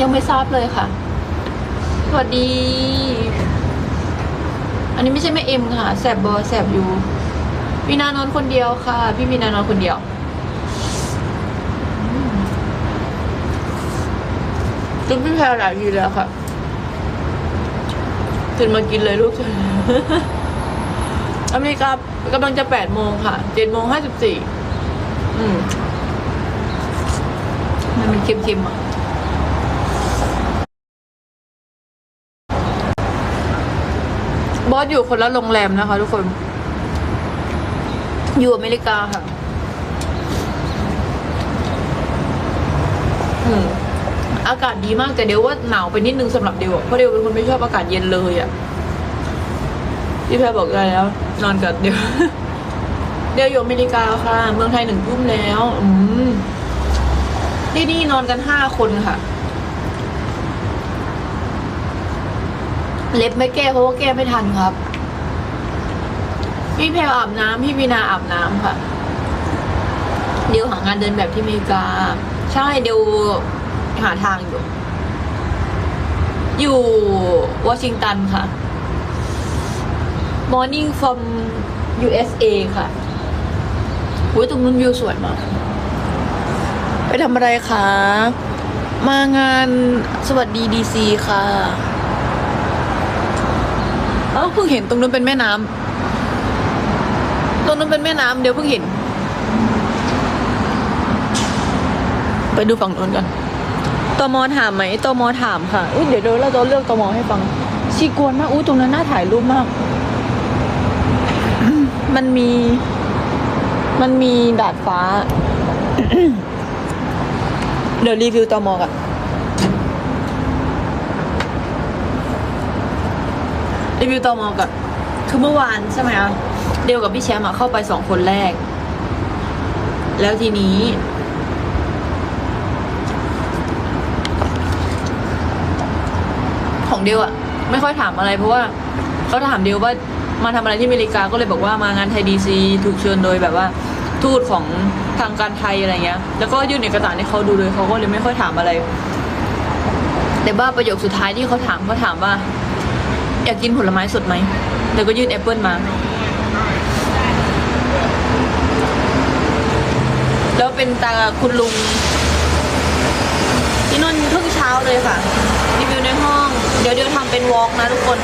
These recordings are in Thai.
ยังไม่ทราบเลยค่ะ สวัสดี อันนี้ไม่ใช่แม่เอ็มค่ะ แสบบอแสบอยู่วีนานอนคนเดียวค่ะ พี่วีนานอนคนเดียวอืมจุ๊บพี่แพรหลายทีแล้วค่ะตื่นมากินเลยลูกอเมริกากำลังจะแปดโมงค่ะ เจ็ดโมงห้าสิบสี่ อืม มันเป็นเค็มๆอะ บอสอยู่คนละโรงแรมนะคะ ทุกคน อยู่อเมริกาค่ะอืมอากาศดีมากแต่เดี๋ยวว่าหนาวไปนิดนึงสำหรับเดียวเพราะเดียวเป็นคนไม่ชอบอากาศเย็นเลยอะ่ะพี่แพรบอกได้แล้ว นอนกับเดียว เดียวอยู่อเมริกาค่ะ เมืองไทยหนึ่งทุ่มแล้ว อืมที่นี่นอนกันห้าคนค่ะ เล็บไม่แก้เพราะว่าแก้ไม่ทันครับ พี่แพรอาบน้ำพี่วีนาอาบน้ำค่ะ เดี๋ยวหางานเดินแบบที่อเมริกา ใช่เดี๋ยวหาทางอยู่ อยู่วอชิงตันค่ะ Morning from USA ค่ะอุ้ยตรงนู้นวิวสวยมาก ไปทำอะไรคะ มางานสวัสดีดีซีค่ะ เอ้าเพิ่งเห็นตรงนู้นเป็นแม่น้ำตรงนู้นเป็นแม่น้ำเดี๋ยวเพิ่งเห็น ไปดูฝั่งนู้นกันตมถามไหมตมถามค่ะอุ้ยเดี๋ยวเดี๋ยวเราจะเลือกตมให้ฟังชีกวนมากอุ้ยตรงนั้นน่าถ่ายรูปมาก มันมี มันมีดาดฟ้า เดี๋ยวรีวิวตอมอกัน รีวิวตอมอกันคือเมื่อวานใช่ไหมอะเดียวกับพี่แชมป์อะเข้าไปสองคนแรก แล้วทีนี้ ของเดียวอะไม่ค่อยถามอะไรเพราะว่าเขาถามเดียวว่ามาทำอะไรที่อเมริกาก็เลยบอกว่ามางานไทยดีซีถูกเชิญโดยแบบว่า ทูตของทางการไทยอะไรเงี้ย แล้วก็ยื่นเอกสารให้เขาดูเลยเขาก็เลยไม่ค่อยถามอะไร แต่ว่าประโยคสุดท้ายที่เขาถามเขาถามว่า อยากกินผลไม้สดไหมแล้วก็ยื่นแอปเปิลมา แล้วเป็นตาคุณลุงที่นนท์เพิ่งเช้าเลยค่ะ รีวิวในห้อง เดี๋ยวเดี๋ยวทำเป็นวอล์กนะทุกคน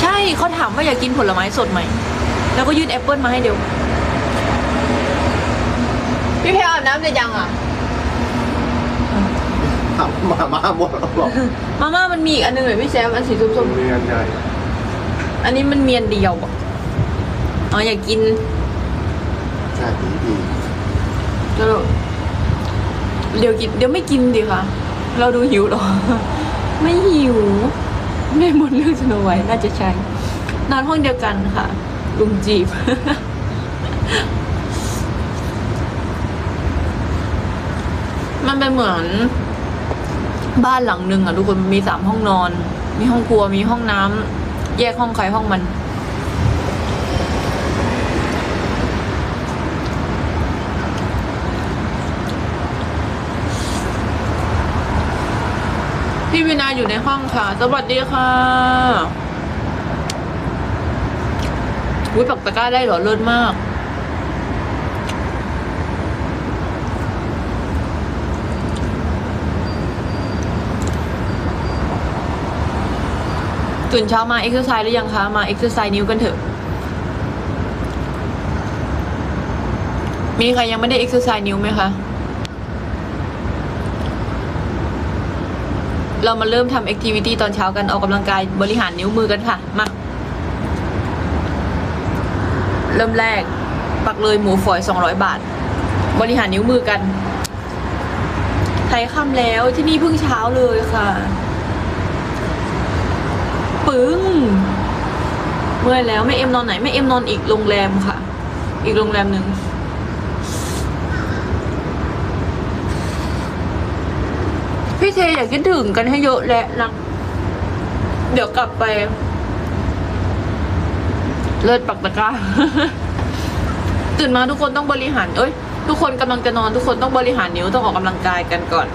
ใช่เขาถามว่าอยากกินผลไม้สดไหม แล้วก็ยื่นแอปเปิลมาให้เดี๋ยว พี่แพรอาบน้ำเสร็จยังอะ มมามาหมดแล้วหรอมาม่ามันมีอีกอันหนึงเลยพี่แซมอันสีส้มเรียนใหญ่ๆอันนี้มันเมียนเดียวบอกอ๋ออยากกินใช่ดีดีแล้วเดี๋ยวกินเดี๋ยวไม่กินดิค่ะ เราดูหิวเหรอ ไม่หิว ไม่หมดเรื่องสโนไว้น่าจะใช่นอนห้องเดียวกันค่ะลุงจีบ มันเป็นเหมือน บ้านหลังหนึ่งอะทุกคนมีสามห้องนอน มีห้องครัวมีห้องน้ำแยกห้องใครห้องมัน พี่วินาอยู่ในห้องค่ะ สวัสดีค่ะอุ้ยปักตะกร้าได้เหรอเลิศมาก ตื่นเช้ามาเอ็กซ์ไซส์หรือยังคะ มาเอ็กซ์ไซส์นิ้วกันเถอะ มีใครยังไม่ได้เอ็กซ์ไซส์นิ้วไหมคะ เรามาเริ่มทำแอคทิวิตี้ตอนเช้ากันออกกำลังกายบริหารนิ้วมือกันค่ะ มา เริ่มแรก ปักเลยหมูฝอย 200 บาท บริหารนิ้วมือกันไทยค่ำแล้วที่นี่เพิ่งเช้าเลยค่ะ ปึ้งเมื่อยแล้วไม่เอ็มนอนไหนไม่เอ็มนอนอีกโรงแรมค่ะ อีกโรงแรมหนึ่งพี่เทอยากคิดถึงกันให้เยอะแหละนะเดี๋ยวกลับไป เลิศปักตะกร้าตื่นมาทุกคนต้องบริหาร เอ้ย ทุกคนกำลังจะนอนทุกคนต้องบริหารนิ้วต้องออกกำลังกายกันก่อน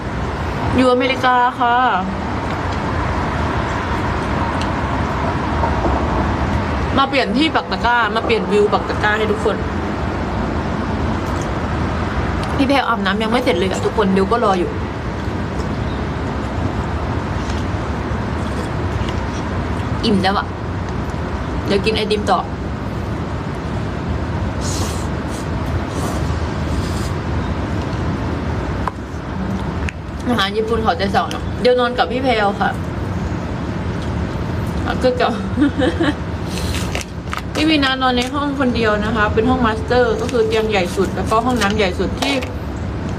อยู่อเมริกาค่ะ มาเปลี่ยนที่ปักตะกร้า มาเปลี่ยนวิวปักตะกร้าให้ทุกคนพี่แพรอาบน้ำยังไม่เสร็จเลยอะทุกคนเดี๋ยวก็รออยู่ อิ่มแล้วอะเดี๋ยวกินไอติมต่อ อาหารญี่ปุ่นเขาใจสองเนาะเดี๋ยวนอนกับพี่แพลค่ะก็กับ พี่วีนานอนในห้องคนเดียวนะคะ เป็นห้องมาสเตอร์ก็คือเตียงใหญ่สุด แล้วก็ห้องน้ำใหญ่สุดที่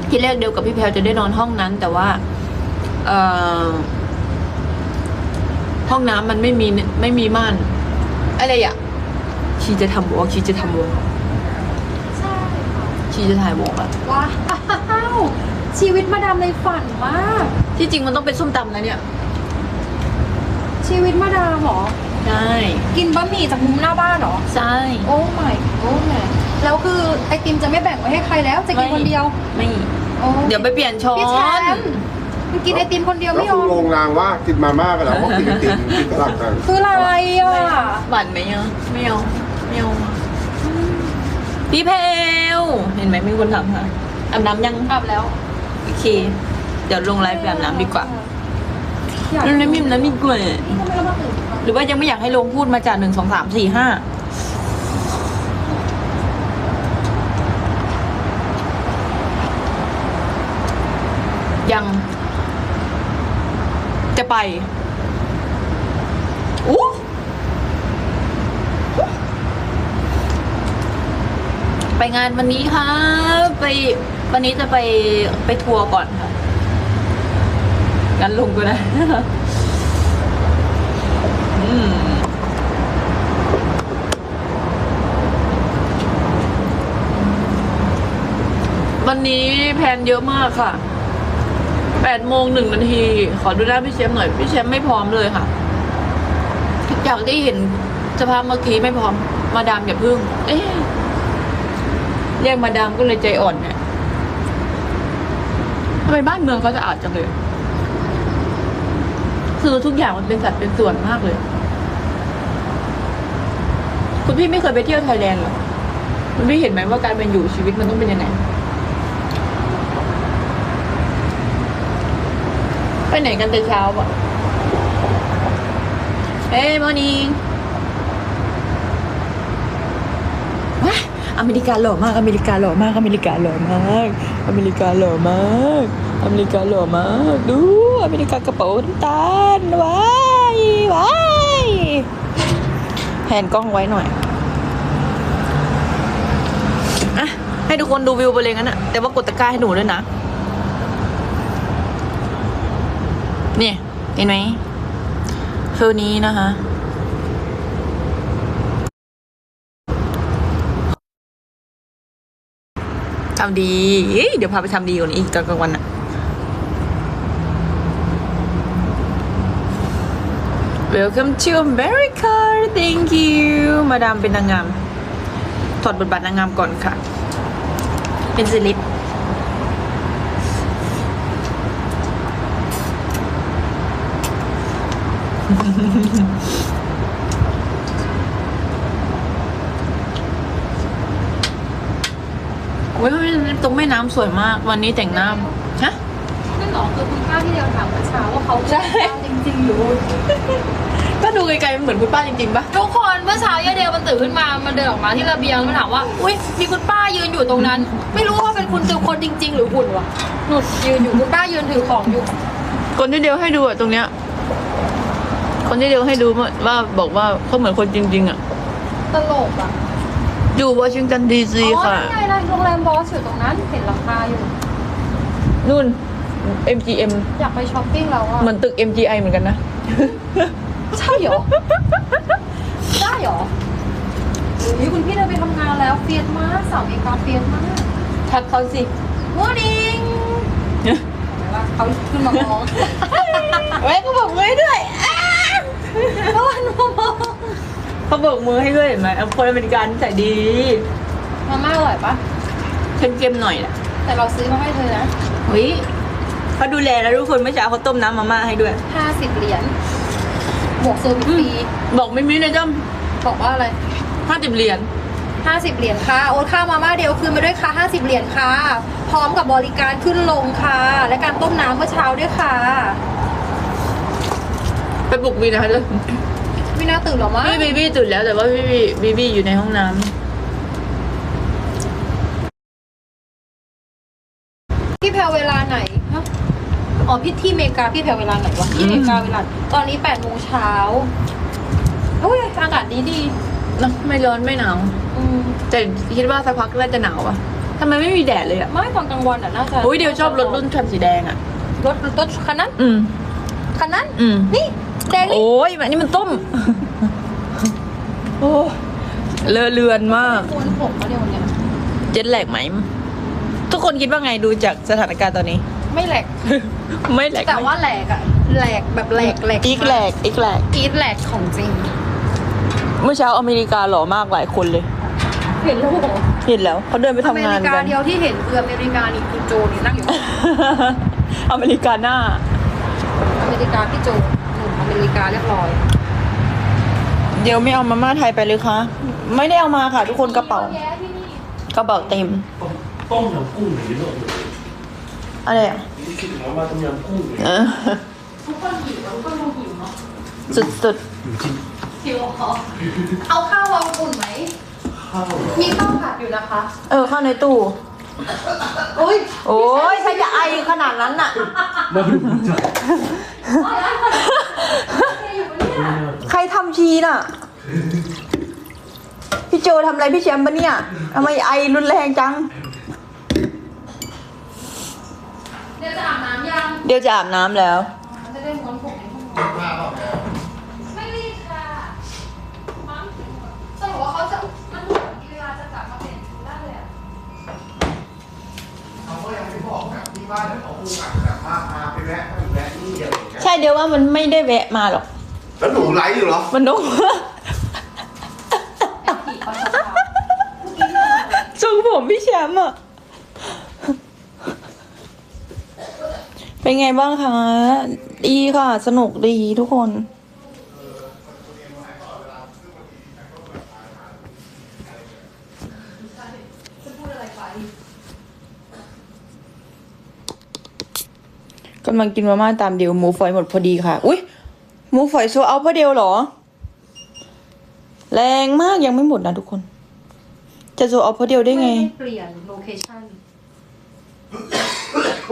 ที่แรกเดียวกับพี่แพลวจะได้นอนห้องนั้น แต่ว่าเอ่อห้องน้ำมันไม่มีไม่มีม่านอะไรอะชีจะทำวอล์กชีจะทำวอล์กใช่ค่ะชีจะถ่ายวอล์กอะว้าวชีวิตมาดามในฝันมาก ที่จริงมันต้องเป็นส้มตำนะเนี่ย ชีวิตมาดามเหรอ ใช่กินบะหมี่จากมุมหน้าบ้านเหรอ ใช่โอ้ my โอ้แม่แล้วคือไอติมจะไม่แบ่งไว้ให้ใครแล้ว จะกินคนเดียวไม่โอ้เดี๋ยวไปเปลี่ยนช้อพี่แชนมป์มันกินไอติมคนเดียวแล้วไม่ยคุอณมลงรางว่ากินมาม่าไปแล้วก็กินไอติมกินสลับกันคืออะไรอะหวานไหมเนาะไม่เอาไม่เอาพี่เพลเห็นไหมมีคนถามค่ะอาบน้ำยังอาบแล้วโอเค เดี๋ยวลงไลฟ์ไปอาบน้ำดีกว่าอยากลงน้ำมิมน้ำมิกว่านี่ทำไมเรามาตื่นห รือว่ายังไม่อยากให้ลงพูดมาจากหนึ่งสองสามสี่ห้ายัง จะไปอู้ไปงานวันนี้ค่ะ ไปวันนี้จะไปไปทัวร์ก่อนค่ะงั้นลงก็ได้ วันนี้แพนเยอะมากค่ะแปดโมงหนึ่งนาที ขอดูหน้าพี่แชมป์หน่อย พี่แชมป์ไม่พร้อมเลยค่ะอยากได้เห็นสภาพเมื่อกี้ไม่พร้อม มาดามอย่าพึ่ง เอ๊ะเรียกมาดามก็เลยใจอ่อนเนี่ยทำไมบ้านเมืองเขาจะอาดจังเลย คือทุกอย่างมันเป็นสัดเป็นส่วนมากเลย คุณพี่ไม่เคยไปเที่ยวไทยแลนด์หรอ คุณพี่เห็นไหมว่าการเป็นอยู่ชีวิตมันต้องเป็นยังไง ไปไหนกันแต่เช้าอะเฮ้ยมอนิ่งว้าอเมริกาหล่อมาก อเมริกาหล่อมาก อเมริกาหล่อมาก อเมริกาหล่อมาก อเมริกาหล่อมาก ดู อเมริกากระเป๋าน้ำตาลว้ายว้ายแผนกล้องไว้หน่อยอะให้ทุกคนดูวิวไปเลยงั้นอะแต่ว่ากดตะกร้าให้หนูด้วยนะ เห็นไหมฟิลนี้นะคะ ทำดี เดี๋ยวพาไปทำดีกว่านี้อีกตอนกลางวันอะ Welcome to America thank you มาดามเป็นนางงามถอดบทบาทนางงามก่อนค่ะ เป็นสลิป เว้ยตรงแม่น้ำสวยมาก วันนี้แต่งหน้าฮะนั่นหรอคือคุณป้าที่เดียวถามเมื่อเช้าว่าเขาใช่จริงๆหรือถ้าดูไกลๆมันเหมือนคุณป้าจริงๆปะทุกคนเมื่อเช้ายายเดียวมันตื่นขึ้นมา มันเดินออกมาที่ระเบียงมันถามว่า อุ้ยมีคุณป้ายืนอยู่ตรงนั้น ไม่รู้ว่าเป็นคุณตือคนจริง ๆ หรือหุ่นวะหนุดยืนอยู่คุณป้ายืนถือของอยู่คนที่เดียวให้ดูอะตรงเนี้ย คนที่เดียวให้ดูว่าบอกว่าเขาเหมือนคนจริง ๆอะตลกอะอยู่วอชิงตันดีซีอ๋อค่ะนั่นไงล่ะโรงแรมบอสอยู่ตรงนั้นเห็นราคาอยู่ นู่น MGM อยากไปช้อปปิ้งแล้วอะเหมือนตึก MGI เหมือนกันนะ ใช่เหรอ ได้เหรออุ้ยคุณพี่เดินไปทำงานแล้วเฟียสมากสาวอเมริกาเฟียสมากทักเขาสิมอร์นิ่งเห็นไหมว่าเขาขึ้นมาร้องเว้ยเขาบอกมือให้ด้วย เขาวันมามองเขาบอกมือให้ด้วยเห็นไหมเอาคนอเมริกันใส่ดีมาม่าอร่อยปะเค็มๆหน่อยแหละแต่เราซื้อมาให้เธอนะเฮ้ยเขาดูแลแล้วทุกคนเมื่อเช้าเขาต้มน้ำมาม่าให้ด้วย ห้าสิบเหรียญบวกเซอร์วิสฟรีบอกไม่มีนะจ้าบอกว่าอะไรห้าสิบเหรียญห้าสิบเหรียญค่ะโอนค่ามาม่าเดียวคืนมาด้วยค่ะห้าสิบเหรียญค่ะ พร้อมกับบริการขึ้นลงค่ะ และการต้มน้ำเมื่อเช้าด้วยค่ะไปปลุกบีนะคะเลยไม่น่าตื่นหรอมั้งพี่บีบี้ตื่นแล้วแต่ว่าพี่บีบีบี้อยู่ในห้องน้ำพี่แพลวเวลาไหนฮะอ๋อพี่ที่อเมริกาพี่แพลวเวลาไหนวะที่อเมริกาเวลา ตอนนี้แปดโมงเช้าโอ้ยอากาศดีดีเนอะไม่ร้อนไม่หนาวๆอืมแต่คิดว่าสักพักน่าจะหนาวอะทำไมไม่มีแดดเลยอะไม่ตอนกลางวันอะน่าจะอุ้ยเดี๋ยวชอบรถรุ่นคันสีแดงอะรถรถคันนั้นอืมคันนั้น อืมนี่ แดงนี่โอ้ยอันนี้มันต้ม โอ้เลอะเลือนมากโคนผมมาเดี๋ยวเนี่ยเจ็ดแหลกไหม ทุกคนคิดว่าไงดูจากสถานการณ์ตอนนี้ ไม่แหลก ไม่แหลก แต่ว่าแหลกอะแหลกแบบแหลกแหลกอีกแหลกอีกแหลกอีทแหลกของจริง เมื่อเช้าอเมริกาหล่อมากหลายคนเลย เห็นแล้วเหรอเห็นแล้วเขาเดินไปอทำเมงานริกากันเดียวที่เห็นคืออเมริกานี่คือโจนี่นั่งอยู่อเมริกาหน้าอเมริกาพี่โจหนุ่ม อเมริกาเรียบร้อยเดี๋ยวไม่เอามาม่าไทยไปเลยคะไม่ได้เอามาค่ะ ทุกคนกระเป๋า แย่ที่นี่กระเป๋าเต็ม ต้มยำกุ้งหรือเปล่าอะไรอะคิดถึงว่าต้มยำกุ้งเลยเออทุกคนหิวทุกคนดูหิวเนาะสุดหิวเหรอเอาข้าววางอุ่นไหมข้าวมีข้าวผัดอยู่นะคะๆเออเข้าในตู้โอ้ยโอ้ยใครจะไอขนาดนั้นน่ะ มาดูจัดอยู่ปะเนี่ย ใครทำชีน่ะ พี่โจทำอะไรพี่แชมป์ปะเนี่ยทำไมไอรุนแรงจัง เดี๋ยวจะอาบน้ำยัง เดี๋ยวจะอาบน้ำแล้ว จะได้ม้วนผมในห้องนอนไม่รีบค่ะมั้งสรุปว่าเขาจะมันเหมือนเวลาจะกลับมาเปลี่ยนชุดได้เลยอะ เขาก็ยังไม่บอกแบบที่ ว่าเดี๋ยวเขาคงอาจจะแบบว่าพาไปแวะไปแวะนี่อะไรอย่างเงี้ยใช่เดี๋ยวว่ามันไม่ได้แวะมาหรอก แล้วหนูไลฟ์อยู่เหรอ มันนกแอบผีเขาจะพาทรงผมพี่แชมป์อะเป็นไงบ้างคะ ดีค่ะ สนุกดีทุกคน กำลังกินมาม่าตามเดียวหมูฝอยหมดพอดีค่ะ อุ้ยหมูฝอยโซเอาพอเดียวเหรอ แรงมากยังไม่หมดนะทุกคน จะโซเอาพอเดียวได้ไงม่ได้เปลี่ยนโลเคชั่น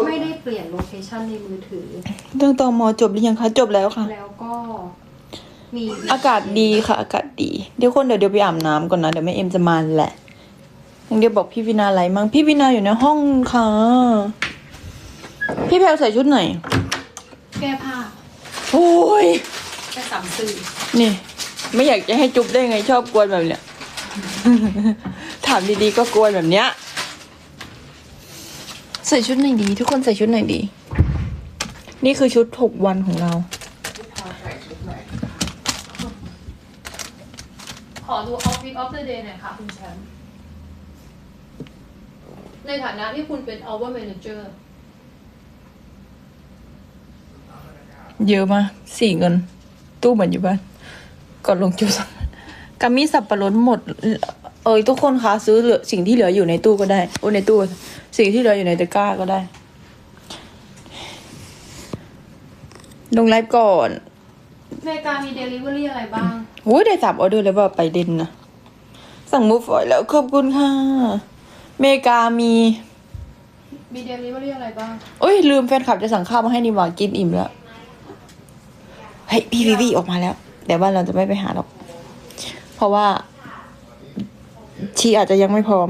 ไม่ได้เปลี่ยนโลเคชั่นในมือถือ เรื่องตอมอจบหรือยังคะจบแล้วค่ะ แล้วก็มีอากาศดีค่ะ อากาศดี เดี๋ยวคนเดี๋ยวเดี๋ยวไปอาบน้ำก่อนนะเดี๋ยวแม่เอ็มจะมาแหละยังเดี๋ยวบอกพี่วินาอะไรมั้งพี่วินาอยู่ในห้องค่ะ พี่แพลวใส่ชุดไหน แก้ผ้าโอ้ยแก้สามสื่อนี่ ไม่อยากจะให้จุ๊บได้ไงชอบกวนแบบเนี้ย ถามดีๆก็กวนแบบเนี้ย ใส่ชุดไหนดี ทุกคนใส่ชุดไหนดี นี่คือชุดหกวันของเรา ขอดู outfit of the day หน่อยค่ะคุณแชมป์ในฐานะที่คุณเป็น our manager เยอะมากสี่เงิน ตู้เหมือนอยู่บ้านก่อนลงจุดกามีสับปะรดหมด เอยทุกคนคะซื้อเหลือสิ่งที่เหลืออยู่ในตู้ก็ได้โอ้ในตู้ สิ่งที่เหลืออยู่ในตะกร้าก็ได้ ลงไลฟ์ก่อนอเมริกามี delivery อะไรบ้างโอ้ยได้สามออเดอร์แล้วว่าไปเด่นนะสั่งมูฟฟอยแล้วขอบคุณค่ะอเมริกามีมี delivery อะไรบ้างโอ้ยลืมแฟนคลับจะสั่งข้าวมาให้นี่หว่ากินอิ่มแล้ว เฮ้ยพี่วีวีออกมาแล้วแต่ว่าเราจะไม่ไปหาหรอก เพราะว่า ชีอาจจะยังไม่พร้อม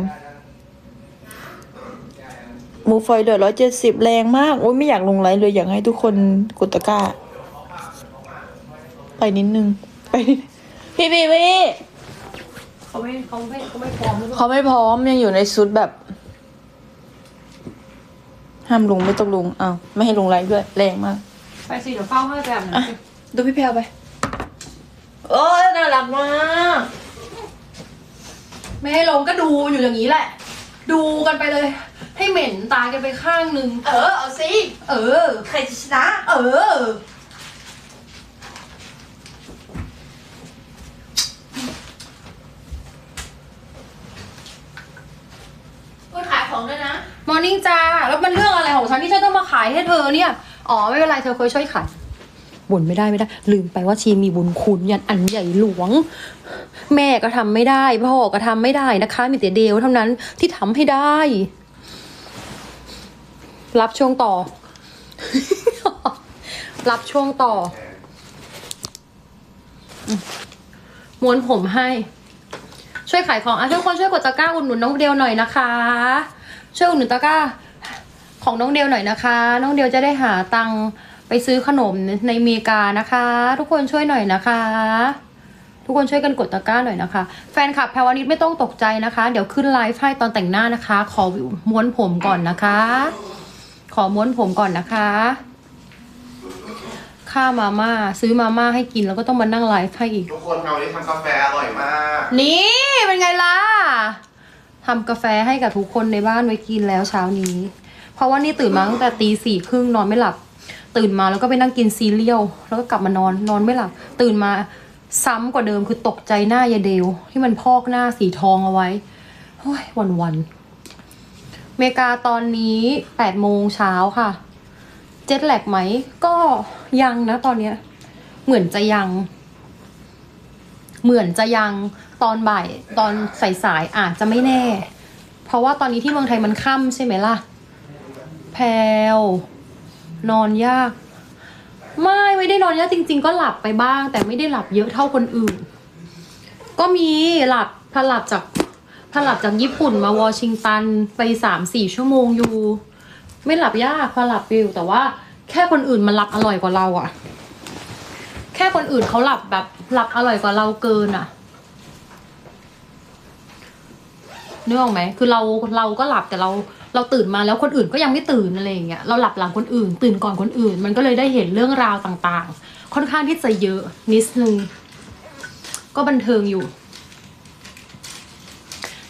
หมูฟอยเหลือร้อยเจ็ดสิบแรงมากโอ้ยไม่อยากลงไลฟ์เลยอยากให้ทุกคนกดตะกร้า ไปนิดนึง ไปนิดพี่วีวีเขาไม่เขาไม่เขาไม่พร้อมหรือเปล่าเขาไม่พร้อมยังอยู่ในชุดแบบ ห้ามลงไม่ต้องลงอ้าวไม่ให้ลงไลฟ์ด้วยแรงมาก ไปสิเดี๋ยวเฝ้าให้แบบอะ ดูพี่แพลวไป โอ้ยน่ารักมาก ไม่ให้ลงก็ดูอยู่อย่างนี้แหละ ดูกันไปเลย ให้เหม็นตายกันไปข้างหนึ่งเออ เอาสิ เออ ใครจะชนะ เออ คนขายของด้วยนะ มอร์นิ่งจ้า แล้วมันเรื่องอะไรของฉันที่ฉันต้องมาขายให้เธอเนี่ย อ๋อ ไม่เป็นไร เธอเคยช่วยขาย บ่นไม่ได้ไม่ได้ ลืมไปว่าชีมีบุญคุณยันอันใหญ่หลวง แม่ก็ทำไม่ได้ พ่อก็ทำไม่ได้นะคะ มีแต่เดวเท่านั้นที่ทำให้ได้ รับช่วงต่อ รับช่วงต่อม้วนผมให้ ช่วยขายของอะทุกคนช่วยกดตะกร้าอุดหนุนน้องเดียวหน่อยนะคะ ช่วยอุดหนุนตะกร้าของน้องเดียวหน่อยนะคะ น้องเดียวจะได้หาตังค์ ไปซื้อขนมในอเมริกานะคะ ทุกคนช่วยหน่อยนะคะ ทุกคนช่วยกันกดตะกร้าหน่อยนะคะ แฟนคลับแพรวานิดไม่ต้องตกใจนะคะ เดี๋ยวขึ้นไลฟ์ให้ตอนแต่งหน้านะคะ ขอม้วนผมก่อนนะคะ ขอม้วนผมก่อนนะคะค่ามาม่าซื้อมาม่าให้กินแล้วก็ต้องมานั่งไลฟ์ให้อีก ทุกคนเราวันนี้ทำกาแฟอร่อยมาก นี่เป็นไงล่ะทำกาแฟให้กับทุกคนในบ้านไว้กินแล้วเช้านี้ เพราะว่านี่ตื่นมาตั้งแต่ตีสี่ครึ่งนอนไม่หลับ ตื่นมาแล้วก็ไปนั่งกินซีเรียลแล้วก็กลับมานอนนอนไม่หลับตื่นมาซ้ำกว่าเดิมคือตกใจหน้ายายเดวที่มันพอกหน้าสีทองเอาไว้โอ้ยวันวันเมกาตอนนี้แปดโมงเช้าค่ะ เจ็ตแหลกไหม ก็ยังนะตอนเนี้ย เหมือนจะยัง เหมือนจะยังตอนบ่ายตอนสายๆอาจจะไม่แน่ เพราะว่าตอนนี้ที่เมืองไทยมันค่ำใช่ไหมล่ะ แพลว นอนยาก ไม่ไม่ได้นอนยากจริง ๆ ก็หลับไปบ้าง แต่ไม่ได้หลับเยอะเท่าคนอื่น ก็มีหลับพาหลับจากพาหลับจากญี่ปุ่นมาวอชิงตันไปสามสี่ชั่วโมงอยู่ ไม่หลับยากพาหลับอยู่แต่ว่าแค่คนอื่นมันหลับอร่อยกว่าเราอะแค่คนอื่นเขาหลับแบบหลับอร่อยกว่าเราเกินอะนึกออกไหมคือเราเราก็หลับแต่เรา เราตื่นมาแล้วคนอื่นก็ยังไม่ตื่นอะไรอย่างเงี้ยเราหลับหลังคนอื่น ตื่นก่อนคนอื่น มันก็เลยได้เห็นเรื่องราวต่างๆ ค่อนข้างที่จะเยอะนิดนึงก็บันเทิงอยู่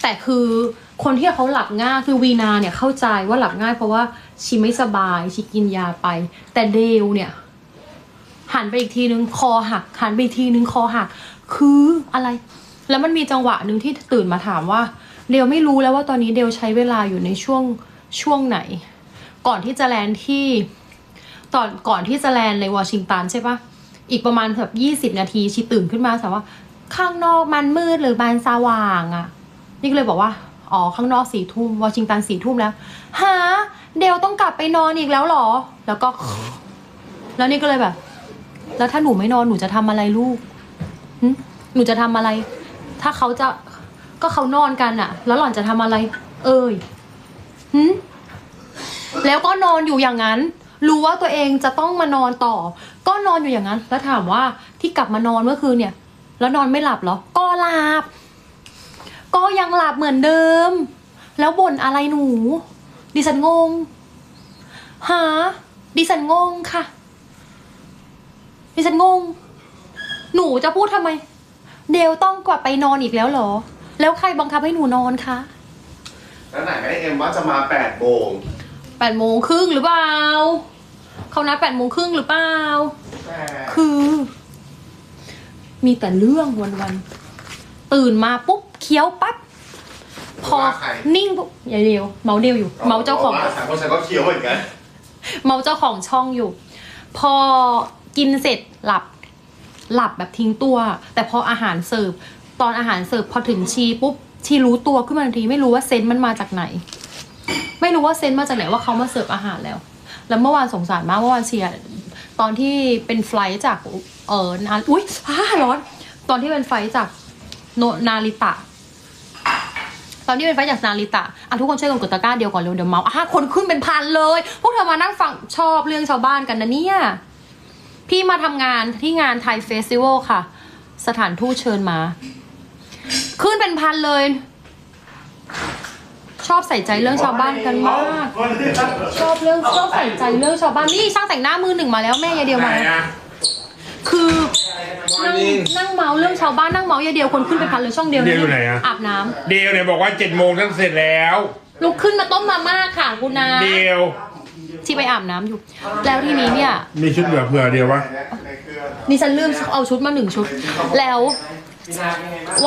แต่คือคนที่เขาหลับง่ายคือวีนาเนี่ยเข้าใจว่าหลับง่ายเพราะว่าชีไม่สบายชีกินยาไป แต่เดวเนี่ยหันไปอีกทีนึงคอหักหันไปอีกทีนึงคอหัก คืออะไร แล้วมันมีจังหวะหนึ่งที่ตื่นมาถามว่า เดลไม่รู้แล้วว่าตอนนี้เดลใช้เวลาอยู่ในช่วงช่วงไหน ก่อนที่จะแลนที่ตอนก่อนที่จะแลนในวอชิงตันใช่ปะอีกประมาณแบบยี่สิบนาทีชีตื่นขึ้นมาถามว่า ข้างนอกมันมืดหรือมันสว่างอะนี่ก็เลยบอกว่าอ๋อข้างนอกสี่ทุ่มวอชิงตันสี่ทุ่มแล้วฮะเดลต้องกลับไปนอนอีกแล้วเหรอ แล้วก็ แล้วนี่ก็เลยแบบ แล้วถ้าหนูไม่นอนหนูจะทำอะไรลูกหึหนูจะทำอะไร ถ้าเขาจะ ก็เขานอนกันอะแล้วหล่อนจะทำอะไร เอ่ยหึแล้วก็นอนอยู่อย่างนั้น รู้ว่าตัวเองจะต้องมานอนต่อ ก็นอนอยู่อย่างนั้น แล้วถามว่าที่กลับมานอนเมื่อคืนเนี่ย แล้วนอนไม่หลับเหรอ ก็หลับ ก็ยังหลับเหมือนเดิม แล้วบ่นอะไรหนู ดิฉันงงฮะดิฉันงงค่ะ ดิฉันงง หนูจะพูดทำไม เดลต้องกลับไปนอนอีกแล้วเหรอ แล้วใครบังคับให้หนูนอนคะแล้วไหนไม่ได้เอ็มว่าจะมาแปดโมงแปดโมงครึ่งหรือเปล่าเขานัดแปดโมงครึ่งหรือเปล่าแต่คือ มีแต่เรื่องวันๆตื่นมาปุ๊บเคี้ยวปั๊บพอนิ่งปุ๊บอย่าเดียวเมาเดียวอยู่ เมาเจ้าของ ว่ฉันก็ฉันก็เคี้ยวเหมือนกันเมาเจ้าของช่องอยู่ พอกินเสร็จหลับ หลับแบบทิ้งตัว แต่พออาหารเสิร์ฟ ตอนอาหารเสิร์ฟพอถึงชีปุ๊บชีรู้ตัวขึ้นมาทันทีไม่รู้ว่าเซนต์มันมาจากไหน ไม่รู้ว่าเซนต์มาจากไหนว่าเขามาเสิร์ฟอาหารแล้ว แล้วเมื่อวานสงสารมากเมื่อวานเชียร์ตอนที่เป็นไฟล์จากเออนาอุ้ยอ้าร้อน ตอนที่เป็นไฟล์จากโนนาริตะ ตอนที่เป็นไฟล์จากนาริตะอะทุกคนช่วยกันกดตะกร้าเดียวก่อนเร็วเดี๋ยวเมาส์อะคนขึ้นเป็นพันเลย พวกเธอมานั่งฟังชอบเรื่องชาวบ้านกันนะเนี่ย พี่มาทำงานที่งานไทยเฟสติวัลค่ะ สถานทูตเชิญมา ขึ้นเป็นพันเลย ชอบใส่ใจเรื่องชาวบ้านกันมาก ชอบเรื่องชอบใส่ใจเรื่องชาวบ้านนี่ช่างแต่งหน้ามือหนึ่งมาแล้วแม่ยายเดียวมาคือนั่งนั่งเมาส์เรื่องชาวบ้านนั่งเมาส์ยายเดียวคนขึ้นเป็นพันเลยช่องเดียวเดียวอยู่ไหนอะ อาบน้ำเดลเนี่ยบอกว่าเจ็ดโมงต้องเสร็จแล้วใลุกขึ้นมาต้มมาม่าค่ะคุณนาเดียวที่ไปอาบน้ำอยู่ แล้วทีนี้เนี่ย มีชุดเหลือเผื่อเดียววะนี่ฉันลืมเอาชุดมาหนึ่งชุด แล้ว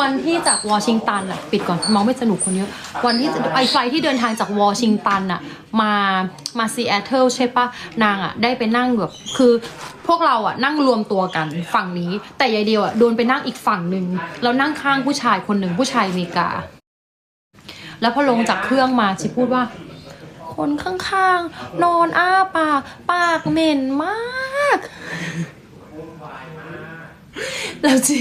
วันที่จากวอชิงตันอะปิดก่อนมองไม่สนุกคนเยอะ วันที่ไอไฟที่เดินทางจากวอชิงตันอะมามาซีแอตเทิลใช่ปะนางอะได้ไปนั่งแบบคือพวกเราอะนั่งรวมตัวกันฝั่งนี้ แต่ยายเดียวอะโดนไปนั่งอีกฝั่งหนึ่งแล้วนั่งข้างผู้ชายคนหนึ่งผู้ชายอเมริกา แล้วพอลงจากเครื่องมาชิพูดว่า คนข้างๆ นอนอ้าปากปากเหม็นมาก แล้วจี